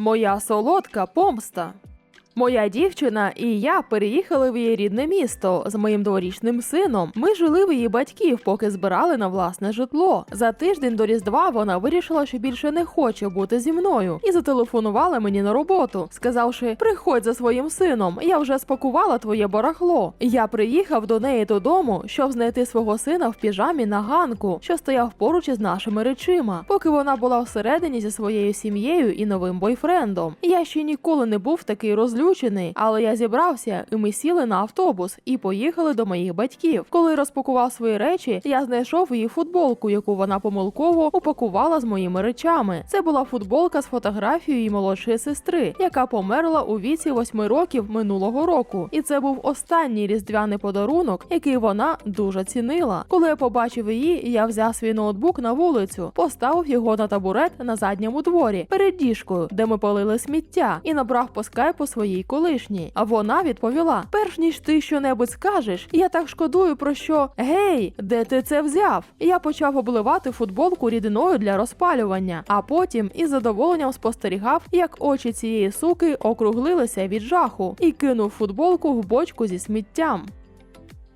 Моя солодка помста. Моя дівчина і я переїхали в її рідне місто з моїм дворічним сином. Ми жили в її батьків, поки збирали на власне житло. За тиждень до Різдва вона вирішила, що більше не хоче бути зі мною, і зателефонувала мені на роботу, сказавши: Приходь за своїм сином, я вже спакувала твоє барахло. Я приїхав до неї додому, щоб знайти свого сина в піжамі на ганку, що стояв поруч із нашими речима, поки вона була всередині зі своєю сім'єю і новим бойфрендом. Я ще ніколи не був такий розлючений, але я зібрався, і ми сіли на автобус і поїхали до моїх батьків. Коли розпакував свої речі, я знайшов її футболку, яку вона помилково упакувала з моїми речами. Це була футболка з фотографією її молодшої сестри, яка померла у віці восьми років минулого року. І це був останній різдвяний подарунок, який вона дуже цінила. Коли я побачив її, я взяв свій ноутбук на вулицю, поставив його на табурет на задньому дворі перед діжкою, де ми палили сміття, і набрав по скайпу своїй колишній. А вона відповіла: перш ніж ти щонебудь скажеш, я так шкодую про що гей, де ти це взяв? Я почав обливати футболку рідиною для розпалювання, а потім із задоволенням спостерігав, як очі цієї суки округлилися від жаху, і кинув футболку в бочку зі сміттям.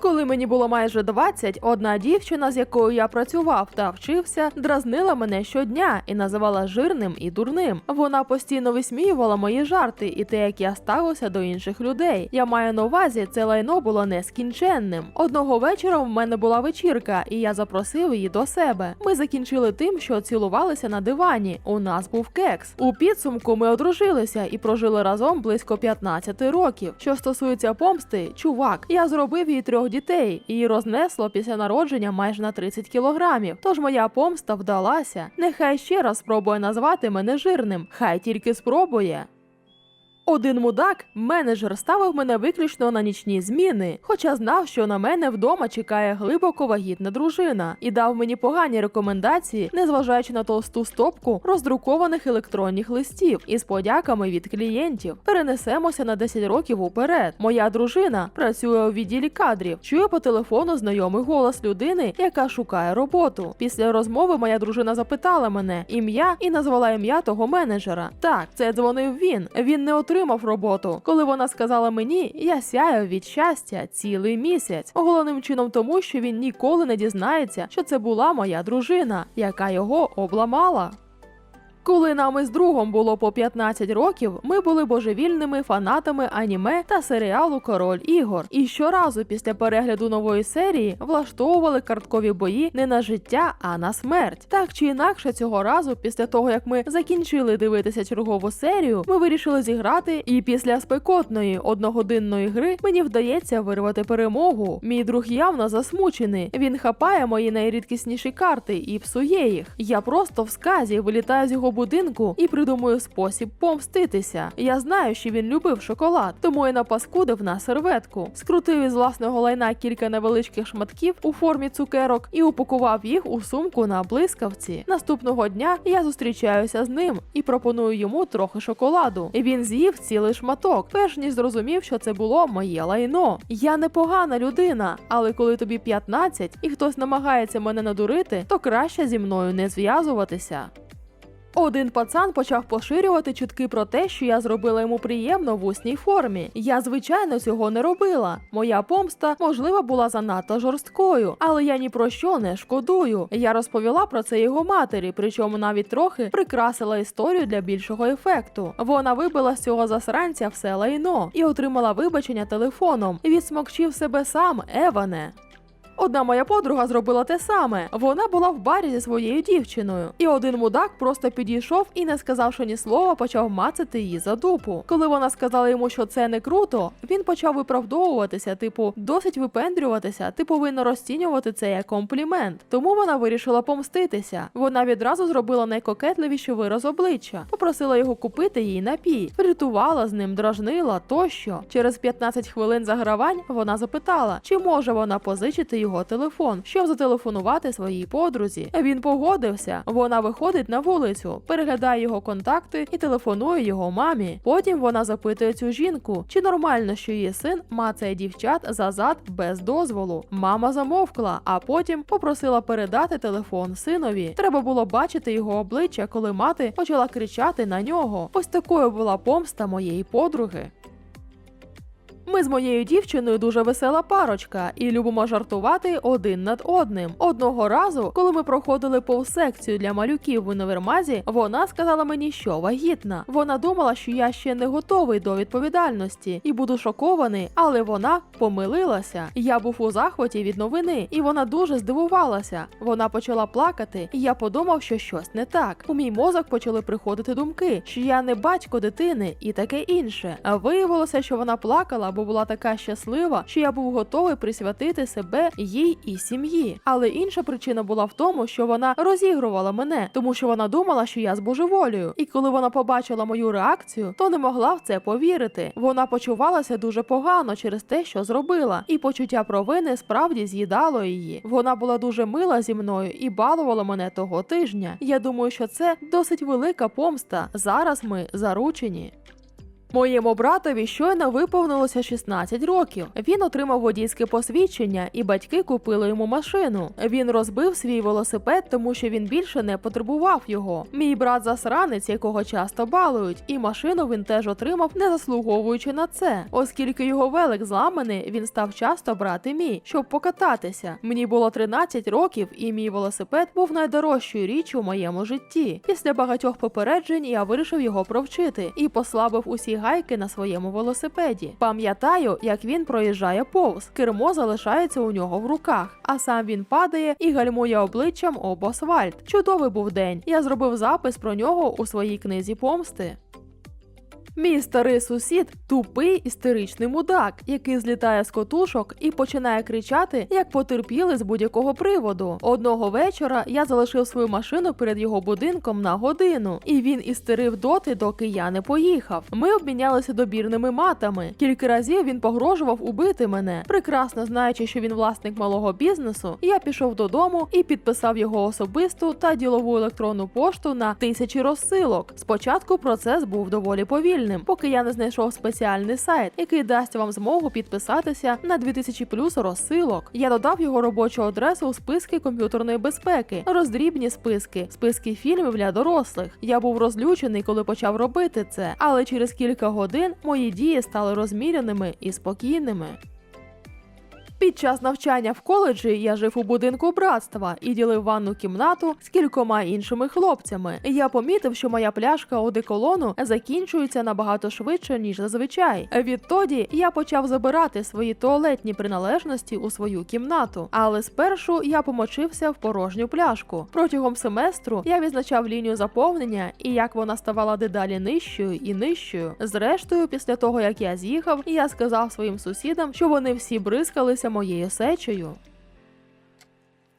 Коли мені було майже 20, одна дівчина, з якою я працював та вчився, дразнила мене щодня і називала жирним і дурним. Вона постійно висміювала мої жарти і те, як я ставився до інших людей. Я маю на увазі, це лайно було нескінченним. Одного вечора в мене була вечірка, і я запросив її до себе. Ми закінчили тим, що цілувалися на дивані. У нас був кекс. У підсумку ми одружилися і прожили разом близько 15 років. Що стосується помсти, чувак, я зробив їй трьох дітей. Її рознесло після народження майже на 30 кілограмів. Тож моя помста вдалася. Нехай ще раз спробує назвати мене жирним. Хай тільки спробує. Один мудак, менеджер, ставив мене виключно на нічні зміни, хоча знав, що на мене вдома чекає глибоко вагітна дружина, і дав мені погані рекомендації, незважаючи на товсту стопку роздрукованих електронних листів із подяками від клієнтів. Перенесемося на 10 років уперед. Моя дружина працює у відділі кадрів, чує по телефону знайомий голос людини, яка шукає роботу. Після розмови моя дружина запитала мене ім'я і назвала ім'я того менеджера. Так, це дзвонив він. Він не отримав роботу. Коли вона сказала мені, я сяю від щастя цілий місяць. Головним чином тому, що він ніколи не дізнається, що це була моя дружина, яка його обламала. Коли нам із другом було по 15 років, ми були божевільними фанатами аніме та серіалу Король ігор. І щоразу після перегляду нової серії влаштовували карткові бої не на життя, а на смерть. Так чи інакше, цього разу, після того як ми закінчили дивитися чергову серію, ми вирішили зіграти. І після спекотної одногодинної гри мені вдається вирвати перемогу. Мій друг явно засмучений. Він хапає мої найрідкісніші карти і псує їх. Я просто в сказі вилітаю з його будинку і придумую спосіб помститися. Я знаю, що він любив шоколад, тому я напаскудив на серветку, скрутив із власного лайна кілька невеличких шматків у формі цукерок і упакував їх у сумку на блискавці. Наступного дня я зустрічаюся з ним і пропоную йому трохи шоколаду. Він з'їв цілий шматок, перш ніж зрозумів, що це було моє лайно. Я непогана людина, але коли тобі 15 і хтось намагається мене надурити, то краще зі мною не зв'язуватися. Один пацан почав поширювати чутки про те, що я зробила йому приємно в усній формі. Я, звичайно, цього не робила. Моя помста, можливо, була занадто жорсткою, але я ні про що не шкодую. Я розповіла про це його матері, причому навіть трохи прикрасила історію для більшого ефекту. Вона вибила з цього засранця все лайно і отримала вибачення телефоном. Відсмокчив себе сам Еване. Одна моя подруга зробила те саме. Вона була в барі зі своєю дівчиною, і один мудак просто підійшов і, не сказавши ні слова, почав мацати її за дупу. Коли вона сказала йому, що це не круто, він почав виправдовуватися, типу, досить випендрюватися, ти повинна розцінювати це як комплімент. Тому вона вирішила помститися. Вона відразу зробила найкокетливіший вираз обличчя, попросила його купити їй напій, фліртувала з ним, дражнила тощо. Через 15 хвилин загравань вона запитала, чи може вона позичити його телефон, щоб зателефонувати своїй подрузі. Він погодився. Вона виходить на вулицю, переглядає його контакти і телефонує його мамі. Потім вона запитує цю жінку, чи нормально, що її син мацає дівчат за зад без дозволу. Мама замовкла, а потім попросила передати телефон синові. Треба було бачити його обличчя, коли мати почала кричати на нього. Ось такою була помста моєї подруги. Ми з моєю дівчиною дуже весела парочка і любимо жартувати один над одним. Одного разу, коли ми проходили повз секцію для малюків в універмазі, вона сказала мені, що вагітна. Вона думала, що я ще не готовий до відповідальності і буду шокований, але вона помилилася. Я був у захваті від новини, і вона дуже здивувалася. Вона почала плакати, і я подумав, що щось не так. У мій мозок почали приходити думки, що я не батько дитини і таке інше. А виявилося, що вона плакала, бо була така щаслива, що я був готовий присвятити себе їй і сім'ї. Але інша причина була в тому, що вона розігрувала мене, тому що вона думала, що я збожеволюю. І коли вона побачила мою реакцію, то не могла в це повірити. Вона почувалася дуже погано через те, що зробила, і почуття провини справді з'їдало її. Вона була дуже мила зі мною і балувала мене того тижня. Я думаю, що це досить велика помста. Зараз ми заручені. Моєму братові щойно виповнилося 16 років. Він отримав водійське посвідчення, і батьки купили йому машину. Він розбив свій велосипед, тому що він більше не потребував його. Мій брат засранець, якого часто балують, і машину він теж отримав, не заслуговуючи на це. Оскільки його велик зламаний, він став часто брати мій, щоб покататися. Мені було 13 років, і мій велосипед був найдорожчою річчю у моєму житті. Після багатьох попереджень я вирішив його провчити і послабив усі гайки на своєму велосипеді. Пам'ятаю, як він проїжджає повз. Кермо залишається у нього в руках, а сам він падає і гальмує обличчям об асфальт. Чудовий був день. Я зробив запис про нього у своїй книзі помсти. Мій старий сусід тупий істеричний мудак, який злітає з котушок і починає кричати, як потерпіли з будь-якого приводу. Одного вечора я залишив свою машину перед його будинком на годину, і він істерив доти, доки я не поїхав. Ми обмінялися добірними матами. Кілька разів він погрожував убити мене. Прекрасно знаючи, що він власник малого бізнесу, я пішов додому і підписав його особисту та ділову електронну пошту на тисячі розсилок. Спочатку процес був доволі повільним, поки я не знайшов спеціальний сайт, який дасть вам змогу підписатися на 2000 плюс розсилок. Я додав його робочу адресу у списки комп'ютерної безпеки, роздрібні списки, списки фільмів для дорослих. Я був розлючений, коли почав робити це, але через кілька годин мої дії стали розміряними і спокійними. Під час навчання в коледжі я жив у будинку братства і ділив ванну кімнату з кількома іншими хлопцями. Я помітив, що моя пляшка одеколону закінчується набагато швидше ніж зазвичай. Відтоді я почав забирати свої туалетні приналежності у свою кімнату, але спершу я помочився в порожню пляшку. Протягом семестру я відзначав лінію заповнення і як вона ставала дедалі нижчою і нижчою. Зрештою, після того як я з'їхав, я сказав своїм сусідам, що вони всі бризкалися моєю сечею.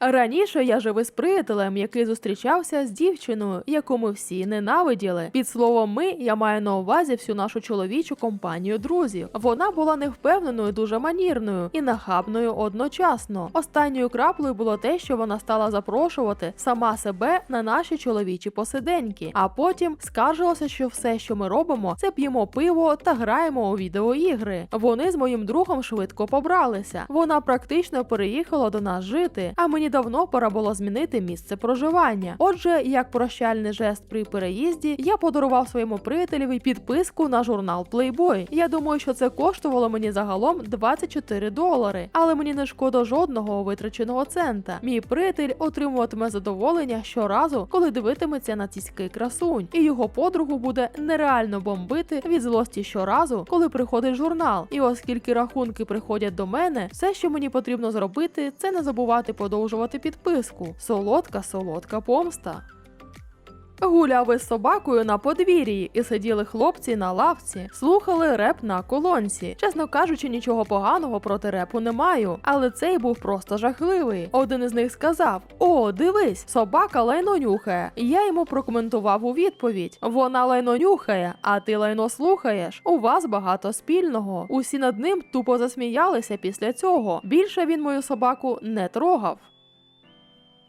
Раніше я жив із приятелем, який зустрічався з дівчиною, яку ми всі ненавиділи. Під словом, ми я маю на увазі всю нашу чоловічу компанію друзів. Вона була невпевненою, дуже манірною і нахабною одночасно. Останньою краплею було те, що вона стала запрошувати сама себе на наші чоловічі посиденьки, а потім скаржилася, що все, що ми робимо, це п'ємо пиво та граємо у відеоігри. Вони з моїм другом швидко побралися. Вона практично переїхала до нас жити, а мені давно пора було змінити місце проживання. Отже, як прощальний жест при переїзді, я подарував своєму приятелеві підписку на журнал Playboy. Я думаю, що це коштувало мені загалом 24 долари, але мені не шкода жодного витраченого цента. Мій приятель отримуватиме задоволення щоразу, коли дивитиметься на ціський красунь, і його подругу буде нереально бомбити від злості щоразу, коли приходить журнал. І оскільки рахунки приходять до мене, все, що мені потрібно зробити, це не забувати подовжувати підписку. Солодка, солодка помста. Гуляв із собакою на подвір'ї, і сиділи хлопці на лавці, слухали реп на колонці. Чесно кажучи, нічого поганого проти репу не маю, але цей був просто жахливий. Один із них сказав: О, дивись, собака лайно нюхає. Я йому прокоментував у відповідь: Вона лайно нюхає, а ти лайно слухаєш. У вас багато спільного. Усі над ним тупо засміялися після цього. Більше він мою собаку не трогав.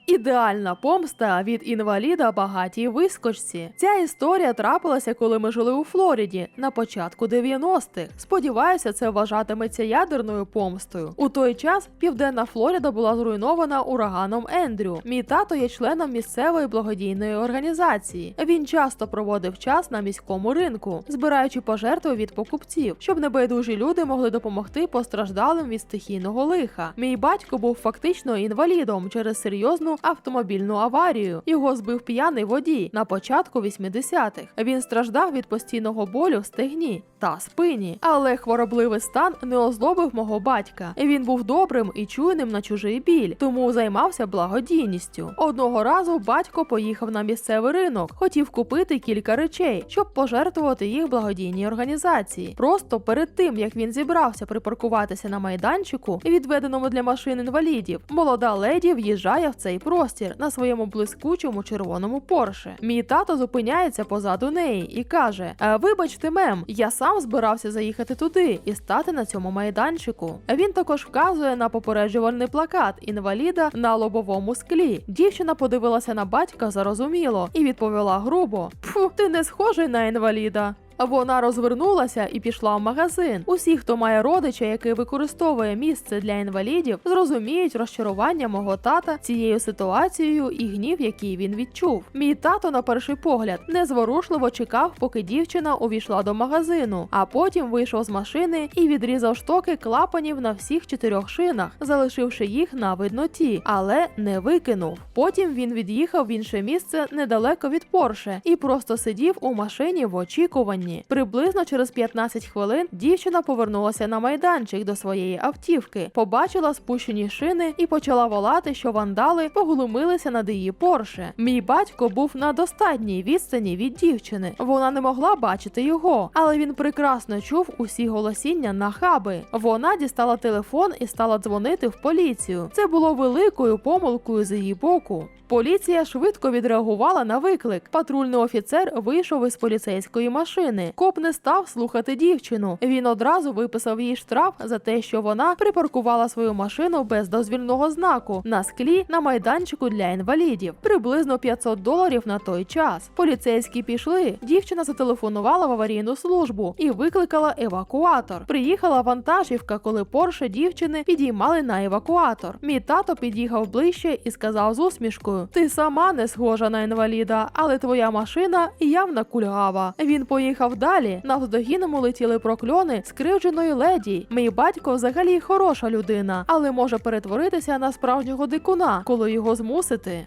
Ідеальна помста від інваліда багатій вискочці. Ця історія трапилася, коли ми жили у Флориді на початку 90-х. Сподіваюся, це вважатиметься ядерною помстою. У той час південна Флорида була зруйнована ураганом Ендрю. Мій тато є членом місцевої благодійної організації. Він часто проводив час на міському ринку, збираючи пожертви від покупців, щоб небайдужі люди могли допомогти постраждалим від стихійного лиха. Мій батько був фактично інвалідом через серйозну автомобільну аварію. Його збив п'яний водій на початку 80-х. Він страждав від постійного болю в стегні та спині, але хворобливий стан не озлобив мого батька. Він був добрим і чуйним на чужий біль, тому займався благодійністю. Одного разу батько поїхав на місцевий ринок, хотів купити кілька речей, щоб пожертвувати їх благодійній організації. Просто перед тим як він зібрався припаркуватися на майданчику, відведеному для машин інвалідів, молода леді в'їжджає в цей простір на своєму блискучому червоному порше. Мій тато зупиняється позаду неї і каже: «Е, Вибачте, мем, я сам збирався заїхати туди і стати на цьому майданчику. Він також вказує на попереджувальний плакат інваліда на лобовому склі. Дівчина подивилася на батька зарозуміло і відповіла грубо: Пфу, ти не схожий на інваліда. Вона розвернулася і пішла в магазин. Усі, хто має родича, який використовує місце для інвалідів, зрозуміють розчарування мого тата цією ситуацією і гнів, який він відчув. Мій тато, на перший погляд, незворушливо чекав, поки дівчина увійшла до магазину, а потім вийшов з машини і відрізав штоки клапанів на всіх чотирьох шинах, залишивши їх на видноті, але не викинув. Потім він від'їхав в інше місце недалеко від Порше і просто сидів у машині в очікуванні. Приблизно через 15 хвилин дівчина повернулася на майданчик до своєї автівки, побачила спущені шини і почала волати, що вандали поглумилися над її Порше. Мій батько був на достатній відстані від дівчини. Вона не могла бачити його, але він прекрасно чув усі голосіння на хаби. Вона дістала телефон і стала дзвонити в поліцію. Це було великою помилкою з її боку. Поліція швидко відреагувала на виклик. Патрульний офіцер вийшов із поліцейської машини. Коп не став слухати дівчину. Він одразу виписав їй штраф за те, що вона припаркувала свою машину без дозвільного знаку на склі на майданчику для інвалідів. Приблизно 500 доларів на той час. Поліцейські пішли. Дівчина зателефонувала в аварійну службу і викликала евакуатор. Приїхала вантажівка, коли Порше дівчини підіймали на евакуатор. Мій тато під'їхав ближче і сказав з усмішкою: Ти сама не схожа на інваліда, але твоя машина явно кульгава. Він поїхав далі. Навздогіному летіли прокльони скривдженої леді. Мій батько взагалі хороша людина, але може перетворитися на справжнього дикуна, коли його змусити.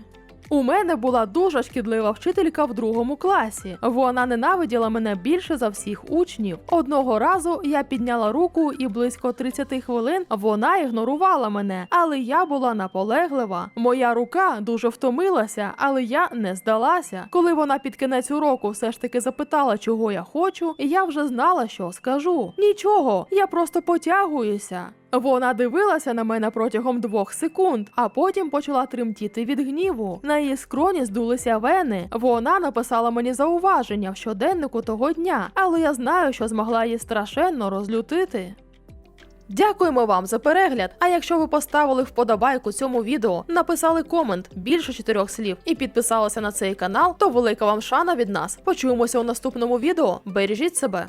У мене була дуже шкідлива вчителька в другому класі. Вона ненавиділа мене більше за всіх учнів. Одного разу я підняла руку, і близько 30 хвилин вона ігнорувала мене, але я була наполеглива. Моя рука дуже втомилася, але я не здалася. Коли вона під кінець уроку все ж таки запитала, чого я хочу, я вже знала, що скажу. Нічого, я просто потягуюся. Вона дивилася на мене протягом двох секунд, а потім почала тремтіти від гніву. На її скроні здулися вени. Вона написала мені зауваження в щоденнику того дня, але я знаю, що змогла її страшенно розлютити. Дякуємо вам за перегляд. А якщо ви поставили вподобайку цьому відео, написали комент більше чотирьох слів і підписалися на цей канал, то велика вам шана від нас. Почуємося у наступному відео. Бережіть себе.